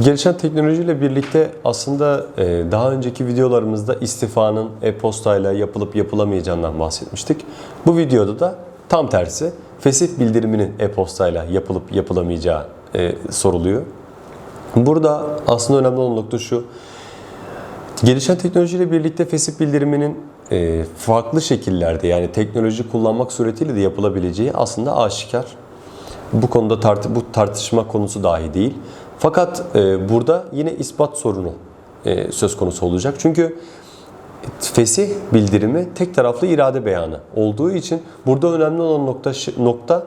Gelişen teknolojiyle birlikte aslında e, daha önceki videolarımızda istifanın e-postayla yapılıp yapılamayacağından bahsetmiştik. Bu videoda da tam tersi fesih bildiriminin e-postayla yapılıp yapılamayacağı e, soruluyor. Burada aslında önemli olan nokta şu. Gelişen teknolojiyle birlikte fesih bildiriminin e, farklı şekillerde yani teknoloji kullanmak suretiyle de yapılabileceği aslında aşikar. Bu konuda tart bu tartışma konusu dahi değil. Fakat e, burada yine ispat sorunu e, söz konusu olacak. Çünkü fesih bildirimi tek taraflı irade beyanı olduğu için burada önemli olan nokta nokta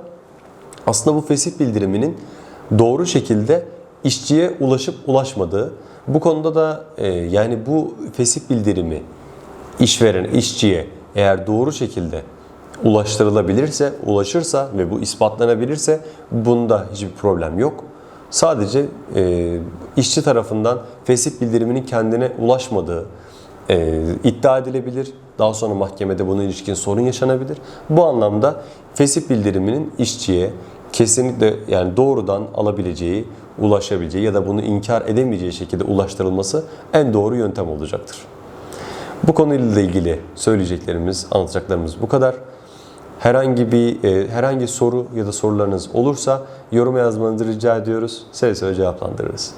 aslında bu fesih bildiriminin doğru şekilde işçiye ulaşıp ulaşmadığı. Bu konuda da e, yani bu fesih bildirimi işveren işçiye eğer doğru şekilde ulaştırılabilirse, ulaşırsa ve bu ispatlanabilirse bunda hiçbir problem yok. Sadece e, işçi tarafından fesih bildiriminin kendine ulaşmadığı e, iddia edilebilir. Daha sonra mahkemede buna ilişkin sorun yaşanabilir. Bu anlamda fesih bildiriminin işçiye kesinlikle yani doğrudan alabileceği, ulaşabileceği ya da bunu inkar edemeyeceği şekilde ulaştırılması en doğru yöntem olacaktır. Bu konuyla ilgili söyleyeceklerimiz, anlatacaklarımız bu kadar. Herhangi bir e, herhangi soru ya da sorularınız olursa yorum yazmanızı rica ediyoruz. Seve seve cevaplandırırız.